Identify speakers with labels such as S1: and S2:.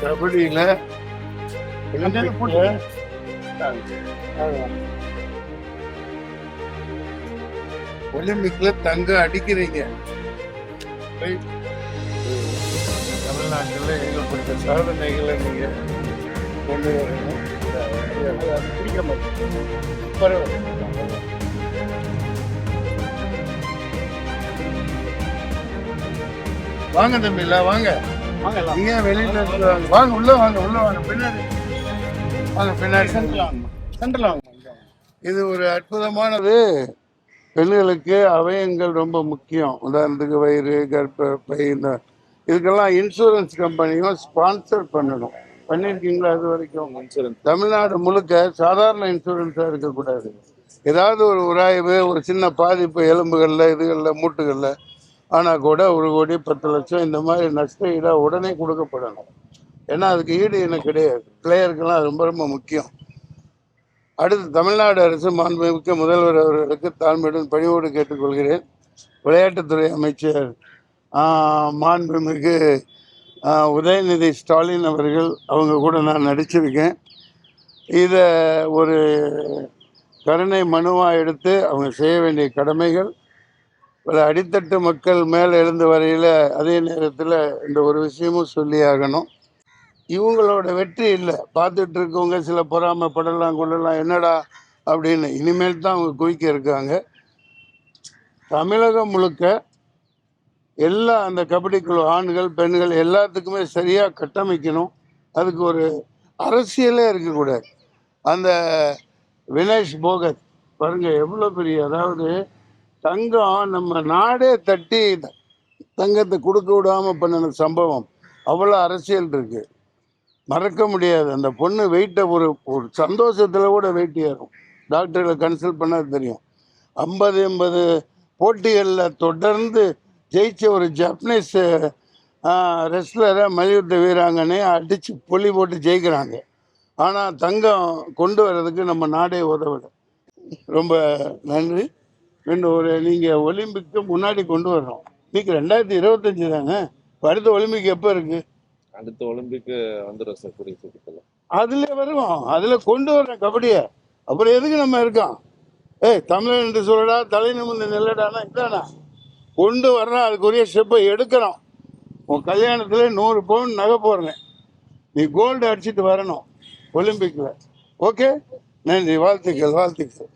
S1: கபடியில ஒலிம்பிக்ல ஒலிம்பிக்ல தங்கம் அடிக்கிறீங்க. தமிழ்நாட்டுல ஏகப்பட்ட சாதனைகளை நீங்க கொண்டு வரணும். பிடிக்க மாட்டேன் பரவாயில்ல. வாங்க தம்பில வாங்க. நீங்க வெளியில இருந்து வாங்க. வாங்க உள்ள வாங்க உள்ள வாங்க. பின்னாடி. வாங்க பின்னாடி.
S2: சென்ட்ரல் வாங்க
S1: இது ஒரு அற்புதமானது. பெண்களுக்கு அவயங்கள் ரொம்ப முக்கியம். உதாரணத்துக்கு வயிறு கர்ப்பப்பை இந்த இதுக்கெல்லாம் இன்சூரன்ஸ் கம்பெனியும் ஸ்பான்சர் பண்ணணும். பண்ணியிருக்கீங்களா அது வரைக்கும்?
S2: இன்சூரன்ஸ்
S1: தமிழ்நாடு முழுக்க சாதாரண இன்சூரன்ஸாக இருக்கக்கூடாது. ஏதாவது ஒரு உராய்வு ஒரு சின்ன பாதிப்பு எலும்புகளில் இதுகளில் மூட்டுகளில் ஆனால் கூட ஒரு கோடி பத்து லட்சம் இந்த மாதிரி நஷ்ட ஈடாக உடனே கொடுக்கப்படணும். ஏன்னா அதுக்கு ஈடு எனக்கு கிடையாது. பிளேயருக்கெல்லாம் ரொம்ப ரொம்ப முக்கியம். அடுத்து தமிழ்நாடு அரசு மாண்புமிக்க முதல்வர் அவர்களுக்கு தாழ்மையுடன் பணிவோடு கேட்டுக்கொள்கிறேன். விளையாட்டுத்துறை அமைச்சர் மாண்புமிகு உதயநிதி ஸ்டாலின் அவர்கள் அவங்க கூட நான் நடிச்சிருக்கேன். இதை ஒரு கருணை மனுவாக எடுத்து அவங்க செய்ய வேண்டிய கடமைகள் பல அடித்தட்டு மக்கள் மேலே எழுந்து வரையில் அதே நேரத்தில் இந்த ஒரு விஷயமும் சொல்லி ஆகணும். இவங்களோட வெற்றி இல்லை. பார்த்துட்டு இருக்கவங்க சில பொறாமைப்படலாம் கொள்ளலாம் என்னடா அப்படின்னு இனிமேல் தான் அவங்க குவிக்க இருக்காங்க. தமிழகம் முழுக்க எல்லா அந்த கபடி குழு ஆண்கள் பெண்கள் எல்லாத்துக்குமே சரியாக கட்டமைக்கணும். அதுக்கு ஒரு அரசியலே இருக்கக்கூடாது. அந்த வினேஷ் போகத் பாருங்கள் எவ்வளோ பெரிய அதாவது தங்கம் நம்ம நாடே தட்டி தங்கத்தை கொடுக்க விடாம பண்ணின சம்பவம். அவ்வளோ அரசியல் இருக்கு. மறக்க முடியாது. அந்த பொண்ணு வெயிட்டை ஒரு ஒரு சந்தோஷத்தில் கூட வெயிட் ஏறும். டாக்டர்களை கன்சல்ட் பண்ணால் தெரியும். ஐம்பது எண்பது போட்டிகளில் தொடர்ந்து ஜெயிச்ச ஒரு ஜப்பனீஸ் ரெஸ்லரை மல்யுத்த வீராங்கனே அடித்து பொலி போட்டு ஜெயிக்கிறாங்க. ஆனால் தங்கம் கொண்டு வர்றதுக்கு நம்ம நாடே உதவலை. ரொம்ப நன்றி. ஒரு நீங்கள் ஒலிம்பிக்கு முன்னாடி கொண்டு வர்றோம் இன்னைக்கு ரெண்டாயிரத்தி இருபத்தஞ்சு இப்ப அடுத்த ஒலிம்பிக் எப்போ இருக்குது
S2: அடுத்த ஒலிம்பிக் வந்துடும் சார் கூடிய சீக்கிரத்தில்.
S1: அதுல வருவோம். அதுல கொண்டு வர்றேன் கபடியை. அப்புறம் எதுக்கு நம்ம இருக்கோம்? ஏய் தமிழன் என்று சொல்லடா தலை நிமிர்ந்து நெல்லடானா இதானா? கொண்டு வர்றேன் அதுக்குரிய ஸ்டெப்பை எடுக்கிறோம். உன் கல்யாணத்துல நூறு பவுன் நகை போடுறேன். நீ கோல்டு அடிச்சிட்டு வரணும் ஒலிம்பிக்ல. ஓகே நன்றி வாழ்த்துக்கள் வாழ்த்துக்கள்.